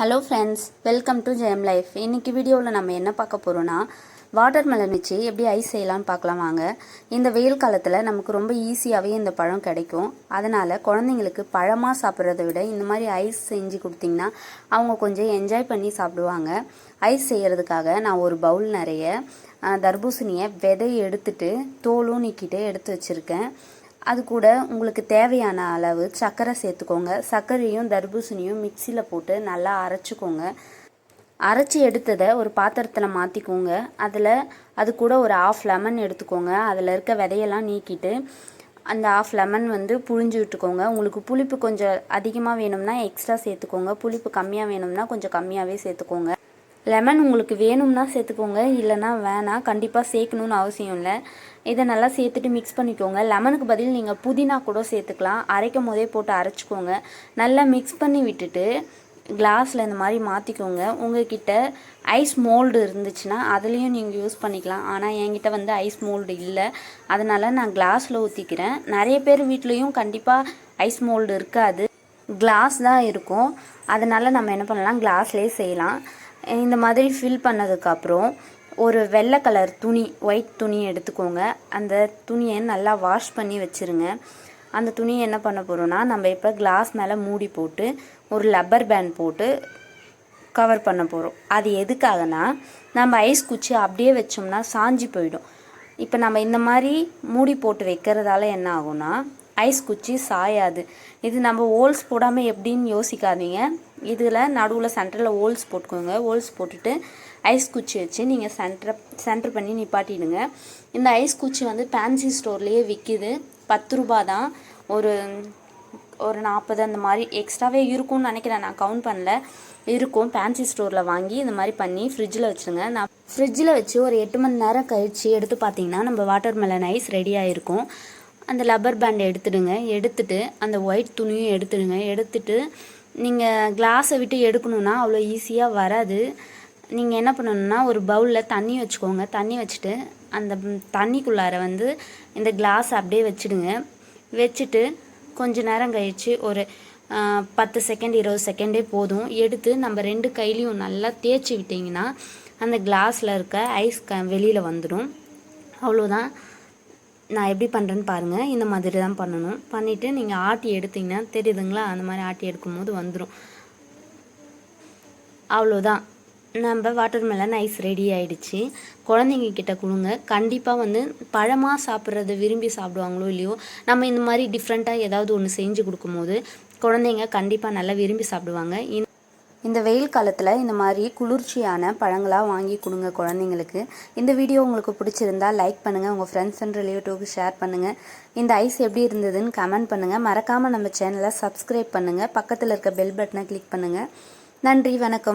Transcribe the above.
Hello friends welcome to Jayam life இன்றைக்கி வீடியோவில் நம்ம என்ன பார்க்க போகிறோன்னா வாட்டர் மெலன் வச்சு எப்படி ஐஸ் செய்யலாம்னு பார்க்கலாம் வாங்க. இந்த வெயில் காலத்தில் நமக்கு ரொம்ப ஈஸியாகவே இந்த பழம் கிடைக்கும். அதனால் குழந்தைங்களுக்கு பழமாக சாப்பிட்றத விட இந்த மாதிரி ஐஸ் செஞ்சு கொடுத்தீங்கன்னா அவங்க கொஞ்சம் என்ஜாய் பண்ணி சாப்பிடுவாங்க. ஐஸ் செய்கிறதுக்காக நான் ஒரு பவுல் நிறைய தர்பூசணியை விதை எடுத்துட்டு தோலும் நீக்கிட்டு எடுத்து வச்சுருக்கேன். அது கூட உங்களுக்கு தேவையான அளவு சர்க்கரை சேர்த்துக்கோங்க. சர்க்கரையும் தர்பூசணியும் மிக்சியில் போட்டு நல்லா அரைச்சிக்கோங்க. அரைச்சி எடுத்ததை ஒரு பாத்திரத்தில் மாற்றிக்கோங்க அதில் அது கூட ஒரு ஆஃப் லெமன் எடுத்துக்கோங்க. அதில் இருக்க விதையெல்லாம் நீக்கிட்டு அந்த ஆஃப் லெமன் வந்து புழிஞ்சு விட்டுக்கோங்க. உங்களுக்கு புளிப்பு கொஞ்சம் அதிகமாக வேணும்னா எக்ஸ்ட்ரா சேர்த்துக்கோங்க. புளிப்பு கம்மியாக வேணும்னா கொஞ்சம் கம்மியாகவே சேர்த்துக்கோங்க. லெமன் உங்களுக்கு வேணும்னா சேர்த்துக்கோங்க. இல்லைன்னா வேணாம் கண்டிப்பாக சேர்க்கணுன்னு அவசியம் இல்லை. இதை நல்லா சேர்த்துட்டு மிக்ஸ் பண்ணிக்கோங்க. லெமனுக்கு பதில் நீங்கள் புதினா கூட சேர்த்துக்கலாம். அரைக்கும் போதே போட்டு அரைச்சிக்கோங்க. நல்லா மிக்ஸ் பண்ணி விட்டுட்டு கிளாஸில் இந்த மாதிரி மாற்றிக்கோங்க உங்ககிட்ட ஐஸ் மோல்டு இருந்துச்சுன்னா அதுலேயும் நீங்கள் யூஸ் பண்ணிக்கலாம். ஆனால் என்கிட்ட வந்து ஐஸ் மோல்டு இல்லை. அதனால் நான் கிளாஸில் ஊற்றிக்கிறேன் நிறைய பேர் வீட்லேயும் கண்டிப்பாக ஐஸ் மோல்டு இருக்காது. கிளாஸ் தான் இருக்கும். அதனால் நம்ம என்ன பண்ணலாம்? கிளாஸ்லேயே செய்யலாம். இந்த மாதிரி ஃபில் பண்ணதுக்கப்புறம் ஒரு வெள்ளை கலர் துணி ஒயிட் துணி எடுத்துக்கோங்க. அந்த துணியை நல்லா வாஷ் பண்ணி வச்சுருங்க. அந்த துணியை என்ன பண்ண போகிறோன்னா நம்ம இப்போ கிளாஸ் மேலே மூடி போட்டு ஒரு லப்பர் பேண்ட் போட்டு கவர் பண்ண போகிறோம் அது எதுக்காகனா நம்ம ஐஸ் குச்சி அப்படியே வச்சோம்னா சாஞ்சி போயிடும். இப்போ நம்ம இந்த மாதிரி மூடி போட்டு வைக்கிறதால என்ன ஆகும்னா ஐஸ் குச்சி சாயாது. இது நம்ம ஹோல்ஸ் போடாமல் எப்படின்னு யோசிக்காதீங்க. இதில் நடுவில் சென்டரில் ஹோல்ஸ் போட்டுக்கோங்க. ஹோல்ஸ் போட்டுட்டு ஐஸ் குச்சி வச்சு நீங்கள் சென்டர் சென்டர் பண்ணி நிப்பாட்டிடுங்க. இந்த ஐஸ் குச்சி வந்து ஃபேன்சி ஸ்டோர்லேயே விற்கிது பத்து ரூபா தான். ஒரு ஒரு நாற்பது அந்த மாதிரி எக்ஸ்ட்ராவே இருக்கும்னு நினைக்கிறேன். நான் கவுண்ட் பண்ணல. இருக்கும். ஃபேன்சி ஸ்டோரில் வாங்கி இந்த மாதிரி பண்ணி ஃப்ரிட்ஜில் வச்சுருங்க. நான் ஃப்ரிட்ஜில் வச்சு ஒரு எட்டு மணி நேரம் கழித்து எடுத்து பார்த்தீங்கன்னா நம்ம வாட்டர் மெலன் ஐஸ் ரெடி ஆகிருக்கும் அந்த லப்பர் பேண்டை எடுத்துடுங்க. எடுத்துட்டு அந்த ஒயிட் துணியும் எடுத்துடுங்க. எடுத்துட்டு நீங்கள் கிளாஸை விட்டு எடுக்கணுன்னா அவ்வளோ ஈஸியாக வராது. நீங்கள் என்ன பண்ணணும்னா ஒரு பவுலில் தண்ணி வச்சுக்கோங்க. தண்ணி வச்சுட்டு அந்த தண்ணிக்குள்ளார வந்து இந்த கிளாஸ் அப்படியே வச்சுடுங்க. வச்சுட்டு கொஞ்ச நேரம் கழித்து ஒரு பத்து செகண்ட் இருபது செகண்டே போதும். எடுத்து நம்ம ரெண்டு கையிலையும் நல்லா தேய்ச்சி விட்டிங்கன்னா அந்த கிளாஸில் இருக்க ஐஸ் க வெளியில் வந்துடும். அவ்வளோதான் நான் எப்படி பண்ணுறேன்னு பாருங்கள் இந்த மாதிரி தான் பண்ணணும். பண்ணிவிட்டு நீங்கள் ஆட்டி எடுத்தீங்கன்னா தெரியுதுங்களா? அந்த மாதிரி ஆட்டி எடுக்கும்போது வந்துடும் அவ்வளோதான் நம்ம வாட்டர் மெலன் ஐஸ் ரெடி ஆகிடுச்சு குழந்தைங்க கிட்ட கொடுங்க. கண்டிப்பாக வந்து பழமாக சாப்பிட்றத விரும்பி சாப்பிடுவாங்களோ இல்லையோ நம்ம இந்த மாதிரி டிஃப்ரெண்ட்டாக ஏதாவது ஒன்று செஞ்சு கொடுக்கும்போது குழந்தைங்க கண்டிப்பாக நல்லா விரும்பி சாப்பிடுவாங்க. இந்த வெயில் காலத்தில் இந்த மாதிரி குளிர்ச்சியான பழங்களாக வாங்கி கொடுங்க குழந்தைங்களுக்கு. இந்த வீடியோ உங்களுக்கு பிடிச்சிருந்தா லைக் பண்ணுங்கள் உங்கள் ஃப்ரெண்ட்ஸ் அண்ட் ரிலேட்டிவ்க்கு ஷேர் பண்ணுங்கள் இந்த ஐஸ் எப்படி இருந்ததுன்னு கமெண்ட் பண்ணுங்கள் மறக்காமல் நம்ம சேனலை சப்ஸ்கிரைப் பண்ணுங்கள் பக்கத்தில் இருக்க பெல் பட்டனை கிளிக் பண்ணுங்கள் நன்றி வணக்கம்.